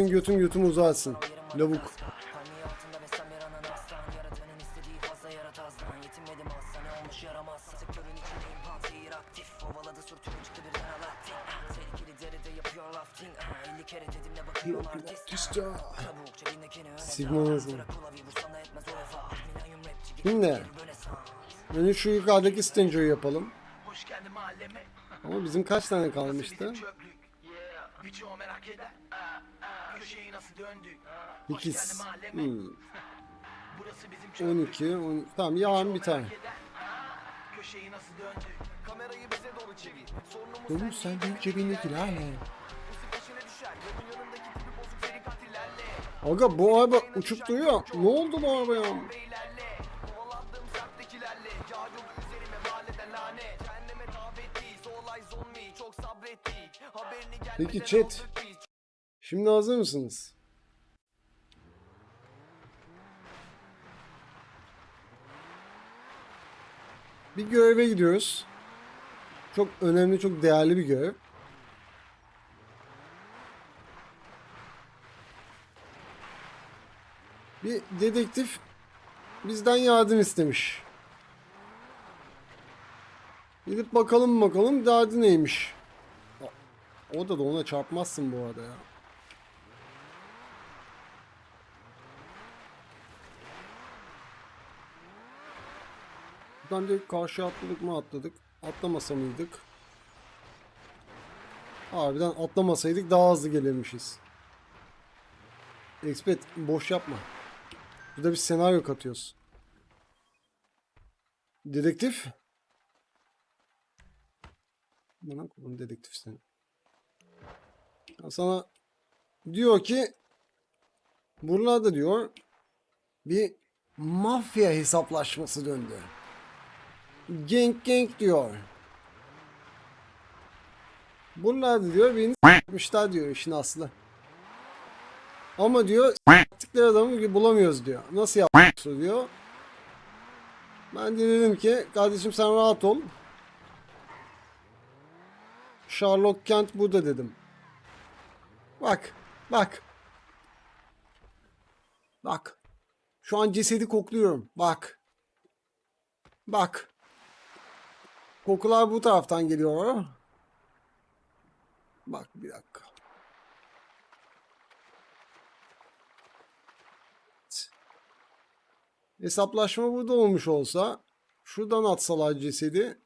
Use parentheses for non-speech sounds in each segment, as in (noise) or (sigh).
senin götün götüm uzatsın. Lavuk. Sigma hızlı. Şimdi önce şu yukarıdaki Stinger'ı yapalım. Ama bizim kaç tane kalmıştı? 8. Hmm. Burası bizim 12. 10, tamam yağın bir tane. Köşeyi nasıl dönecek? Kamerayı Oğlum sen benim cebindeki lan. Aga bu araba uçup duruyor. Ne oldu bu arabaya? Peki chat. Şimdi hazır mısınız? Bir göreve gidiyoruz. Çok önemli, çok değerli bir görev. Bir dedektif bizden yardım istemiş. Gidip bakalım bakalım derdi neymiş. O da da ona çarpmazsın bu arada ya. Direkt karşı atladık mı atladık. Atlamasa mıydık? Harbiden atlamasaydık daha hızlı gelirmişiz. Expert boş yapma. Burada bir senaryo katıyoruz. Dedektif. Bana kulun dedektif seni. Ya Sana diyor ki buralarda diyor bir mafya hesaplaşması döndü. Gang gang diyor. Buralarda diyor beni s**mişler diyor işin aslı. Ama diyor s**tikleri adamı bulamıyoruz diyor. Nasıl yapmışsın diyor. Ben de dedim ki kardeşim sen rahat ol. Sherlock Kent burada dedim. Bak, bak. Bak. Şu an cesedi kokluyorum. Bak. Bak. Kokular bu taraftan geliyor. Bak bir dakika. Hesaplaşma burada olmuş olsa şuradan atsalar cesedi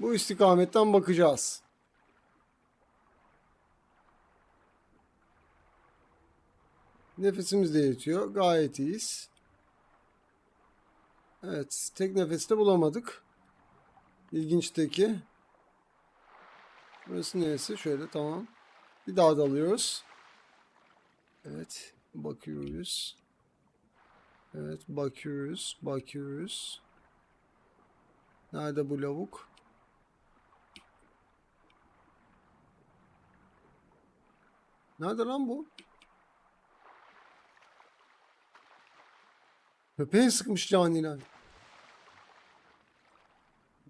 bu istikametten bakacağız. Nefesimiz de yetiyor. Gayet iyiyiz. Evet. Tek nefeste bulamadık. İlginçteki. Burası neresi? Şöyle tamam. Bir daha dalıyoruz. Evet. Bakıyoruz. Evet. Bakıyoruz. Bakıyoruz. Nerede bu lavuk? Nerede lan bu? Köpeğe sıkmış caniler.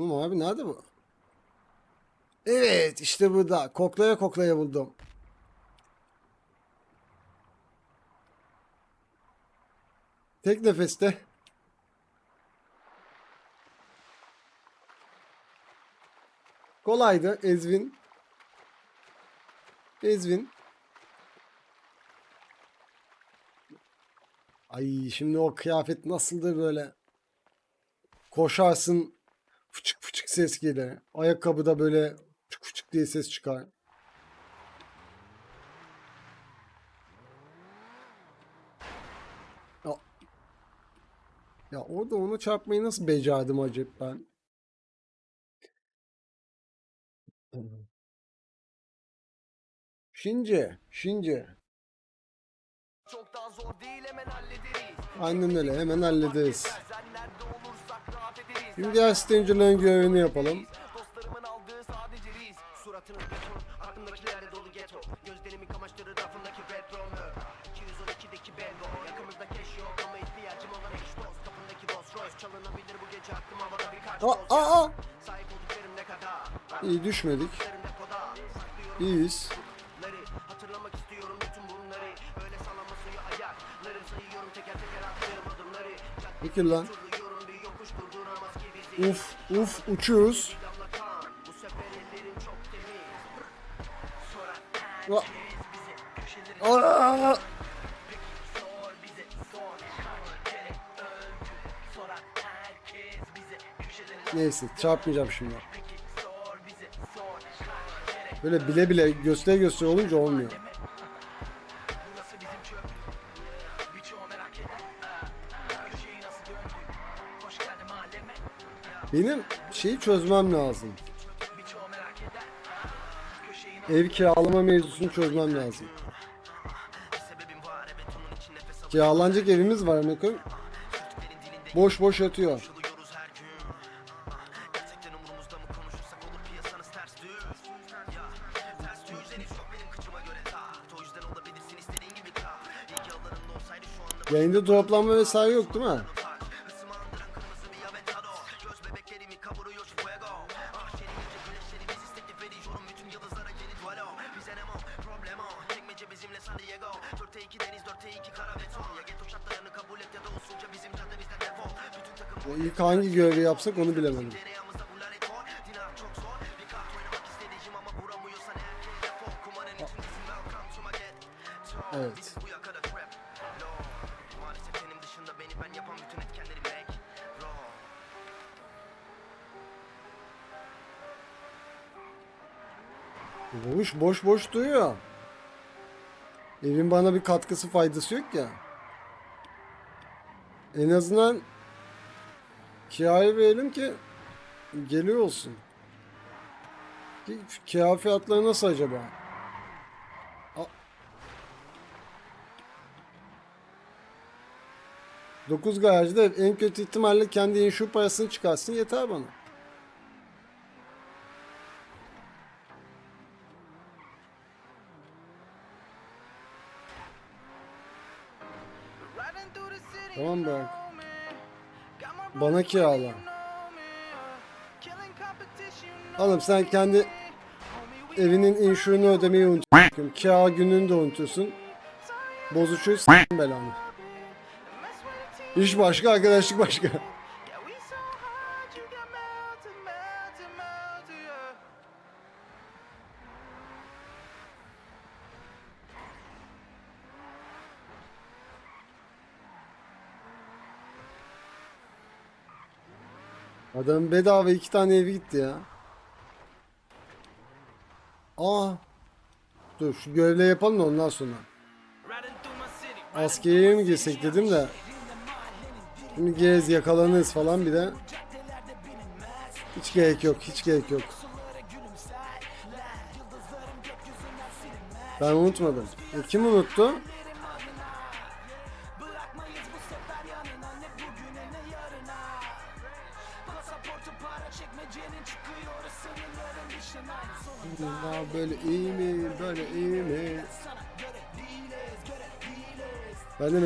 Oğlum abi nerede bu? Evet işte burada. Koklaya koklaya buldum. Tek nefeste. Kolaydı Ezvin. Ezvin. Ay şimdi o kıyafet nasıldır böyle? Koşarsın fıçık fıçık ses gelir. Ayakkabıda böyle fıçık fıçık diye ses çıkar. Ya, ya orada onu çarpmayı nasıl becerdim acaba ben? Şimdi, şimdi. Çok daha zor değil hemen hallederiz. Aynen öyle hemen hallederiz. Şimdi gel Stinger'ın görevini yapalım. Aa, aa, aa. İyi düşmedik. İyiyiz. Peki lan herkes bize köşeleri Aa! Neyse çarpmayacağım şimdi. Böyle bile bile göstere göstere olunca olmuyor. Benim şeyi çözmem lazım. Ev kiralama mevzusunu çözmem lazım. Kiralanacak evimiz var Mekoy. Boş boş yatıyor. Konuşuluyoruz her gün Gerçekten umurumuzda mı ben yapan bütün etkenleri make Raw Boş boş boş duruyor. Evin bana bir katkısı faydası yok ya. En azından kiraya verelim ki geliyor olsun. Ki Kira fiyatları nasıl acaba? A- 9 garajda en kötü ihtimalle kendi inşu parasını çıkarsın yeter bana. Tamam bırak. You know Oğlum sen kendi evinin inşurunu ödemeyi unutuyorsun. Kira gününü de unutuyorsun. Bozucu s**in belanı. İş başka, arkadaşlık başka. Adam bedava iki tane evi gitti ya. Aa. Dur şu görevle yapalım da ondan sonra. Askeriye mi girsek dedim de. Şimdi gez yakalanırız falan bir de. Hiç gerek yok, hiç gerek yok. Ben unutmadım. E, kim unuttu?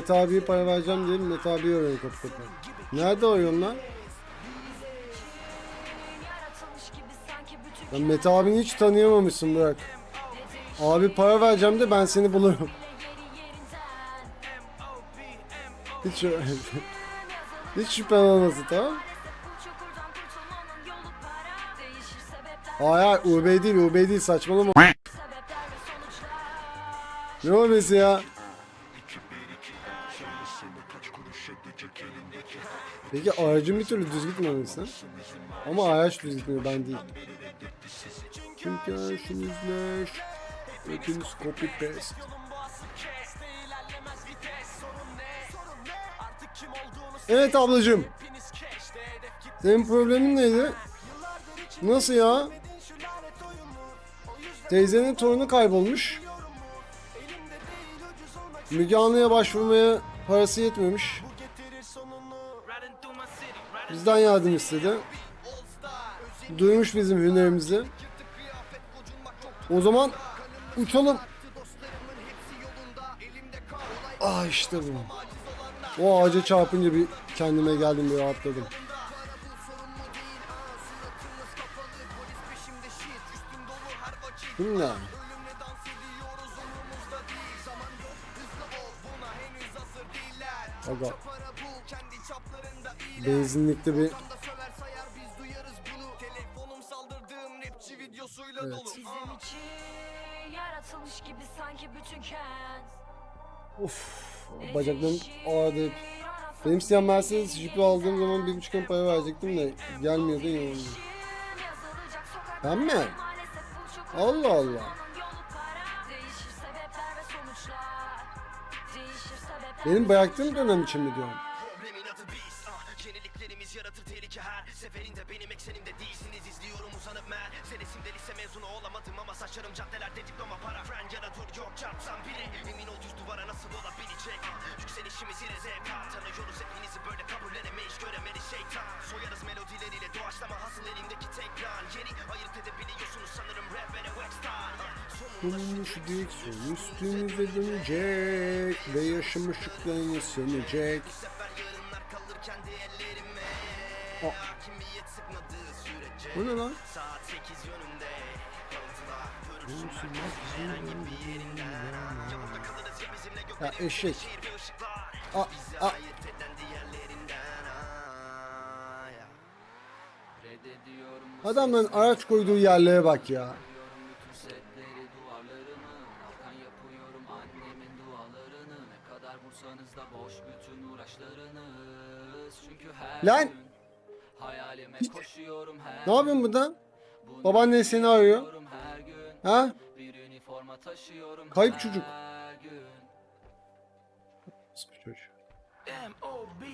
Mete abiye para vereceğim diyelim. Mete abiye arıyorum kapı kapı. Nerede arıyorsun lan? Ben Mete abini hiç tanıyamamışsın bırak. Abi para vereceğim de ben seni bulurum. (laughs) Hiç (laughs) hiç şüphen olmasın tamam? Hayır hayır UB değil UB değil saçmalama. Ne olması ya? Peki aracın bir türlü düz gitmemişsin. Ama araç düz gitmiyor ben değil. Çünkü aracınızlar hepiniz copy paste. Evet ablacığım. Senin problemin neydi? Nasıl ya? Teyzenin torunu kaybolmuş. Müge Anlı'ya başvurmaya parası yetmemiş. Bizden yardım istedi. Duymuş bizim hünerimizi. O zaman uçalım. Ah işte bu. O ağaca çarpınca bir kendime geldim bir rahatladım. Şimdi Aga. Rapçi videosuyla Evet. dolu Bizim için yaratılmış gibi sanki bütün kent of bacaklarım ağrıdı. Benim siyah Mercedes Jeep'i aldığım zaman bir buçuk para verecektim de gelmiyordu inanılmaz. Ben mi? Allah Allah. Benim bıraktığım dönem için mi diyorum? Yaratır tehlike her Seferinde benim eksenimde değilsiniz. İzliyorum uzanıp mer Senesimde lise mezunu olamadım ama saçlarım caddelerde diploma para. Friend ya da dur yok çarpsam biri Emin ol düz duvara nasıl olabilecek. Yükselişimiz yine ZK Tanıyoruz hepinizi böyle kabullenemeyiz göremedi şeytan. Soyarız melodileriyle doğaçlama hasıl elimdeki tek plan. Yeri ayırt edebiliyorsunuz sanırım rap ve ah, Sonunda Bulmuş diksiyon üstümüze dönecek ve yaşam ışıklarını sönecek. Bu sefer yarınlar kalır kendi Bu ne lan? Saat 8 yönünde Kalıntılar görürsün herkesin herhangi bir yerinden Ya eşek. ya. Reddediyorum Adamların araç koyduğu yerlere bak ya. Lan! Hayalime koşuyorum her Ne yapıyorsun burada? Babaannen seni arıyor. Ha? Bir üniforma taşıyorum Kayıp her çocuk. gün M.O.B.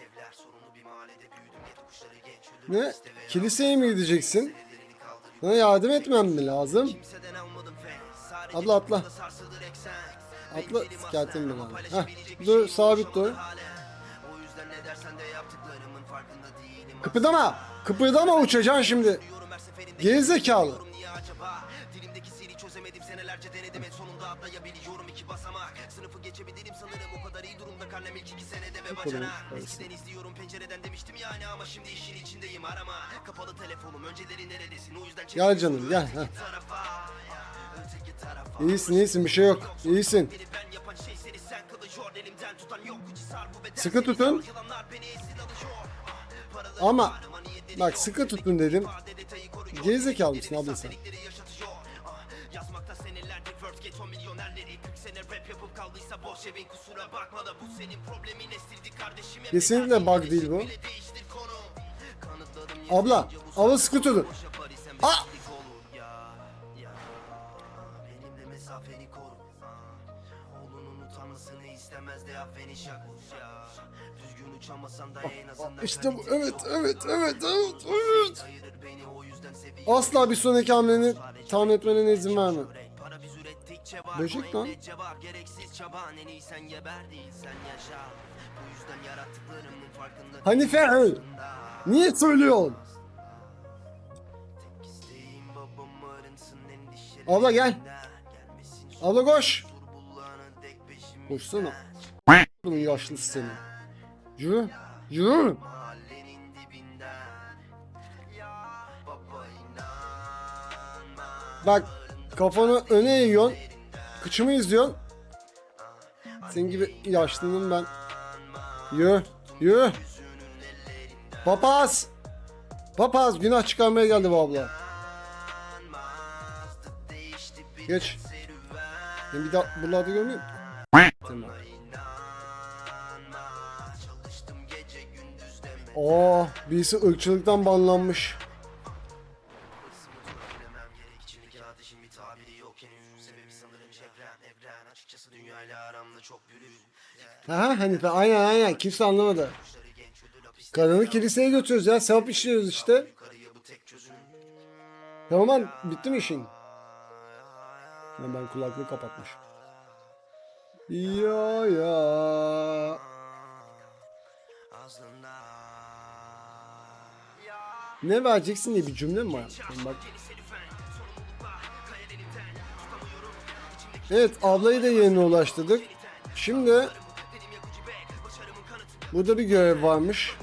Yakıp dökük evler sorunlu bir mahallede büyüdüm Yedi kuşları genç öldürür Ne? Kiliseye mi gideceksin? Sana yardım etmem mi lazım? Sadece Atla, atla. aslen ben abi. Heh, dur, sabit dur. Kıpırdama! Kıpırdama uçacaksın şimdi. Gerizekalı. Atlayabiliyorum iki basamak Sınıfı geçebilirim sanırım o kadar iyi durumda Karnem ilk iki senede ve bacana. Eskiden izliyorum pencereden demiştim yani Ama şimdi işin içindeyim arama Kapalı telefonum önceleri neredesin o yüzden Gel canım, gel, tarafa. İyisin iyisin bir şey yok. İyisin. Şey Sıkı tutun. Ama bak sıkı tutun dedim. Gerizekalı mısın abla sen? Kaldıysa boş evin kusura bakma da bu senin problemin estirdi kardeşim Kesinlikle bug değil bu. Abla, abla sıkı tutun. Aa! ah. Azından İşte bu. Evet, evet, evet, evet, evet. Asla bir sonraki hamleni tahmin etmene izin verme. Ürettikçe var, Böcek lan. cevap gereksiz çaba En iyi sen geber değil sen yaşa Bu yüzden yarattıklarımın farkında Hanife, aslında. Niye söylüyorsun? Abla gel. Abla koş. Koşsana. Bunun yaşlısı seni. Yürü. Yürü. Bak kafanı öne eğiyorsun. Kıçımı izliyorsun. Senin gibi yaşlının ben. Yürü. Yürü. Papaz. Papaz günah çıkarmaya geldi bu abla. Geç. Ben bir daha buralarda görmeyeyim. Tamam. Oo, birisi ırkçılıktan banlanmış. Aha Hanife aynen aynen kimse anlamadı. Kadını kiliseye götürüyoruz ya sevap işliyoruz işte. Tamam bitti mi işin? Lan ben kulaklığı kapatmışım. Ya Ya Ne vereceksin diye bir cümle mi var? Yani bak. Evet ablayı da yerine ulaştırdık. Şimdi burada bir görev varmış.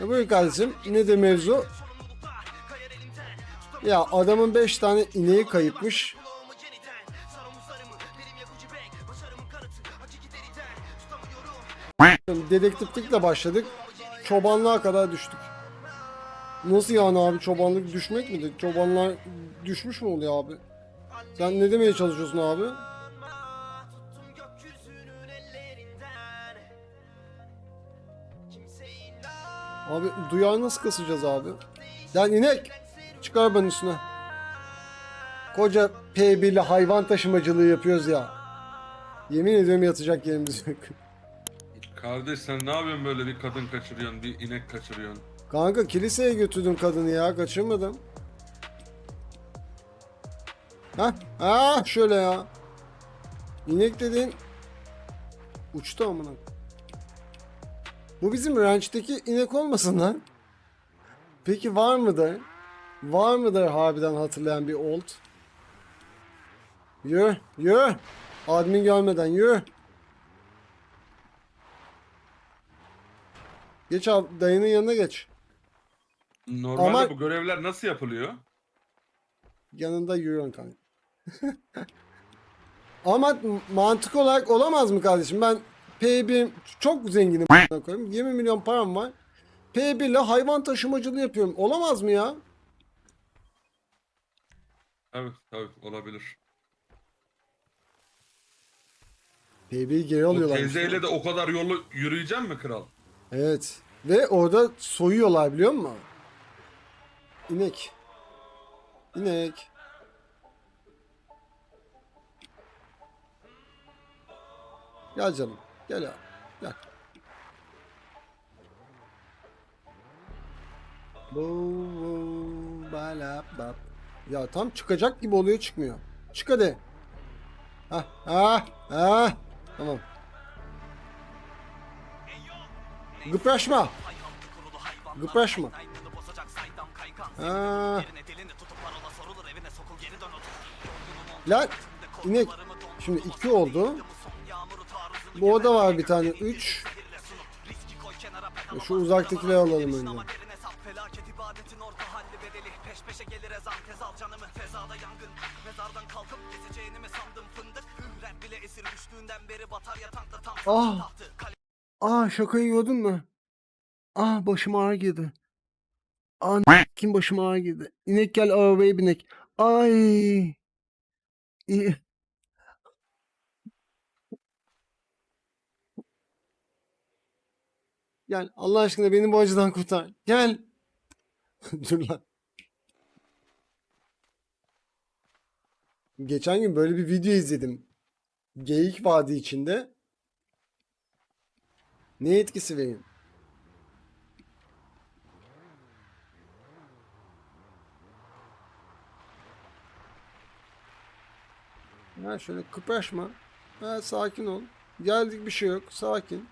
Ya buyur kardeşim nedir mevzu? Ya adamın 5 tane ineği kayıpmış. Dedektiflikle başladık. Çobanlığa kadar düştük. Nasıl yani abi çobanlık düşmek midir? Çobanlar düşmüş mü oluyor abi? Sen ne demeye çalışıyorsun abi? Abi duyar nasıl kasacağız abi? Lan inek! Çıkar ben üstüne. Koca P1'li hayvan taşımacılığı yapıyoruz ya. Yemin ediyorum yatacak yerimiz yok. Kardeş sen ne yapıyorsun böyle bir kadın kaçırıyorsun, bir inek kaçırıyorsun? Kanka kiliseye götürdüm kadını ya kaçırmadım. Ha? Ha şöyle ya. İnek dediğin uçtu amına. Bu bizim ranchteki inek olmasın lan. Peki var mıdır? Var mıdır harbiden hatırlayan bir old? Yürü, yürü. Admin görmeden yürü. Geç abi dayının yanına geç. Normalde Ama- bu görevler nasıl yapılıyor? Yanında yürüyorsun kanka. (laughs) Ama mantık olarak olamaz mı kardeşim? Ben P1 çok zenginim a**ına koyayım. 20 milyon param var. P1 ile hayvan taşımacılığı yapıyorum. Olamaz mı ya? Tabii tabii olabilir. P1'i geri O alıyorlar. teyzeyle de o kadar yolu yürüyecek mi kral? Evet. Ve orada soyuyorlar biliyor musun? İnek. İnek. Gel canım. Gel ya. Gel. Ya tam çıkacak gibi oluyor çıkmıyor. Çık hadi. Ha ha ha. Tamam. Gıpraşma. Gıpraşma. Ha. Lan inek. Şimdi iki oldu. Bu oda var bir tane. Üç. Şu uzaktakileri alalım önce. Ah. Aa şakayı gördün mü? Ah başım ağrı girdi. Aa kim başım ağrı girdi. İnek gel arabaya binek. Ay. İyi. Gel Allah aşkına beni bu acıdan kurtar. Gel. (laughs) Dur lan. Geçen gün böyle bir video izledim. Geyik Vadi içinde. Ne etkisi vereyim? Ha şöyle kıpraşma. Ha sakin ol. Geldik bir şey yok. Sakin.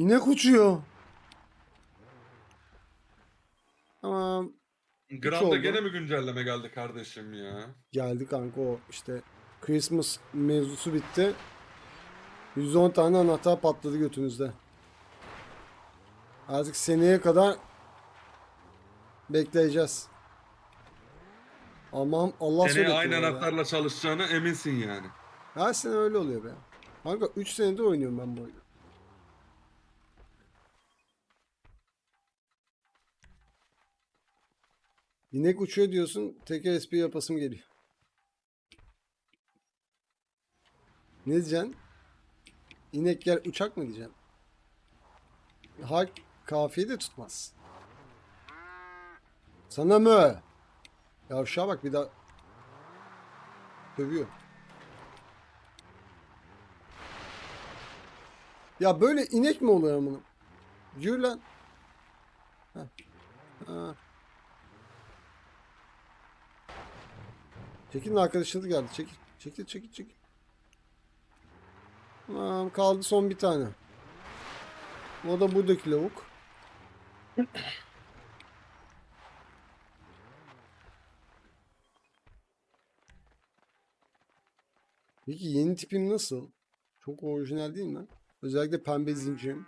İnek uçuyor. Tamam. Gram'da oldu. gene mi güncelleme geldi kardeşim ya? Geldi kanka o işte Christmas mevzusu bitti. 110 tane anahtar patladı götünüzde. Artık seneye kadar bekleyeceğiz. Aman Allah Seneye aynı anahtarla çalışacağına eminsin yani. Her sene öyle oluyor be. Kanka 3 senedir oynuyorum ben bu oyunu. İnek uçuyor diyorsun, teker espri yapasım geliyor. Ne diyeceksin? İnek gel uçak mı diyeceksin? Ha kafiye de tutmaz. Sana mı? Yavşağa bak bir daha dövüyor. Ya böyle inek mi oluyor amına? Yürü lan. Ha. Ha. Çekilin arkadaşınız geldi çekil. Çekil çekil çekil. Tamam kaldı son bir tane. O da buradaki lavuk. Peki yeni tipim nasıl? Çok orijinal değil mi? Özellikle pembe zincirim.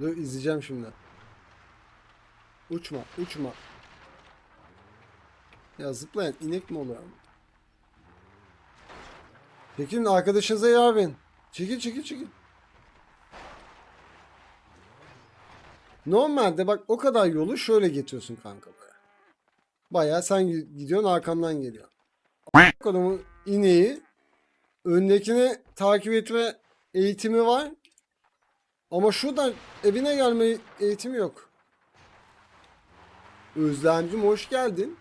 Dur izleyeceğim şimdi. Uçma, uçma. Ya zıplayan inek mi oluyor? Çekilin arkadaşınıza yar verin. Çekil çekil çekil. Normalde bak o kadar yolu şöyle getiriyorsun kanka. Bayağı sen gi- gidiyorsun arkamdan geliyor. Adamın ineği öndekine takip etme eğitimi var. Ama şuradan evine gelme eğitimi yok. Özlemcim hoş geldin.